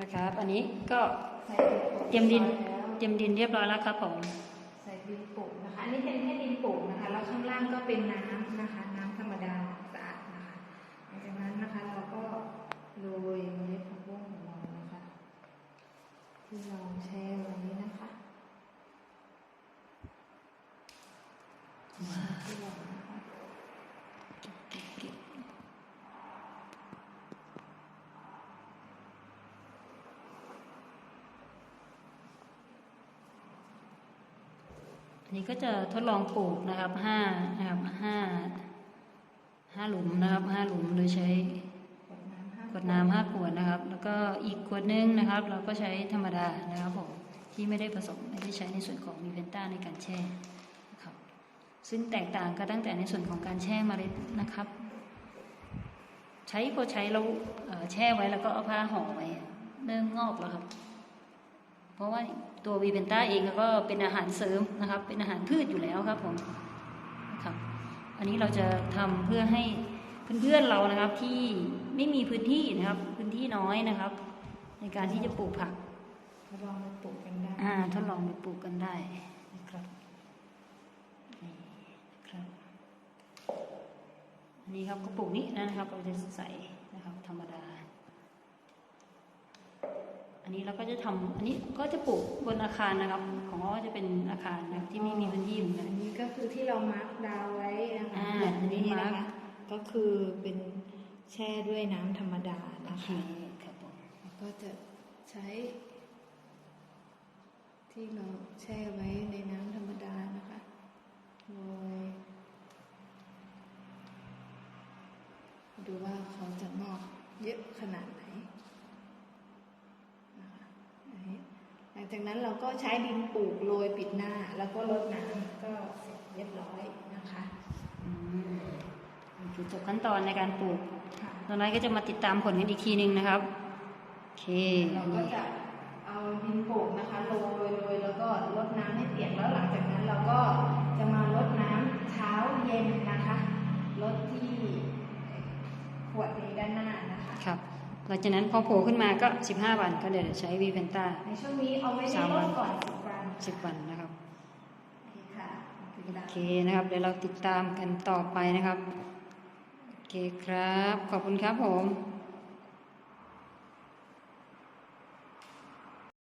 นะครับ อันนี้ก็เตรียมดินแล้วเตรียมดินเรียบร้อยแล้วครับผมใส่ดินปลูกนะคะอันนี้เป็นแค่ดินปลูกนะคะแล้วข้างล่างก็เป็นน้ำนะคะ น้ำธรรมดาสะอาดนะคะหลังจากนั้นนะคะเราก็โรยเมล็ดผักบุ้งของเรานะคะที่เราแช่ไว้นะคะที่เรา นี้ก็จะทดลองปลูกนะครับห้านะครับห้าห้าหลุมนะครับห้าหลุมโดยใช้กดน้ำห้ากดน้ำห้าขวดนะครับ แล้วก็อีกขวดหนึงนะครับ เราก็ใช้ธรรมดานะครับผมที่ไม่ได้ผสมไม่ได้ใช้ในส่วนของมีเพนต้าในการแช่นะครับซึ่งแตกต่างกันตั้งแต่ในส่วนของการแช่เมล็ดนะครับ ใช้พอใช้แล้วเอ่อแช่ไว้แล้วก็เอาผ้าห่อไว้เริ่มงอกแล้วครับ ราะว่าตัววีเพนต้าเองก็เป็นอาหารเสริมนะครับ เป็นอาหารพืชอยู่แล้วครับผมนะครับ อันนี้เราจะทำเพื่อให้เพื่อนๆเรานะครับที่ไม่มีพื้นที่นะครับ พื้นที่น้อยนะครับ ในการที่จะปลูกผักทดลองมาปลูกกันได้อ่าทดลองไปปลูกกันได้นะครับนี่นะครับ อันนี้ครับก็ปลูกนี้นะครับเราจะใส่นะครับธรรมดา อั นนี้เราก็จะทำอันนี้ก็จะปลูกบนอาคารนะครับ ของเราก็จะเป็นอาคารนะครับที่ไม่มีพื้นที่เหมือนกันอันนี้ก็คือที่เรามาร์กดาวไว้นะคะอ่าแบบนี้อันนี้นะมาร์คะคก็คือเป็นแช่ด้วยน้ำธรรมดาโอนะเคคะครับผมแล้วก็จะใช้ ที่เราแช่ไว้ในน้ำธรรมดานะคะโรยดูว่าเขาจะงอกเยอะขนาดไหนนะคะอันนี้หลัง จากนั้นเราก็ใช้ดินปลูกโรยปิดหน้า แล้วก็รดน้ำก็เสร็จเรียบร้อยนะคะอืมคือจบขั้นตอนในการปลูกค่ะตอนนั้นก็จะมาติดตามผลกันอีกทีหนึ่งนะครับโอเคเราก็จะเอาดินโป่งนะคะโรยโรยแล้วก็รดน้ำให้เปียกแล้วหลังจากนั้นเราก็จะมารดน้ำเช้าเย็นนะคะรดที่ขวดนี้ด้านหน้านะคะครับ หลังจากนั้นพอโผล่ขึ้นมาก็ 15 วันก็เดี๋ยวใช้วีเพนต้าในช่วงนี้เอาไว้ในสามรวัดนก่อนสิบวัน10 วันนะครับโอเคค่ะถึงเวลาโอเคนะครับ เดี๋ยวเราติดตามกันต่อไปนะครับ โอเคครับ ขอบคุณครับผม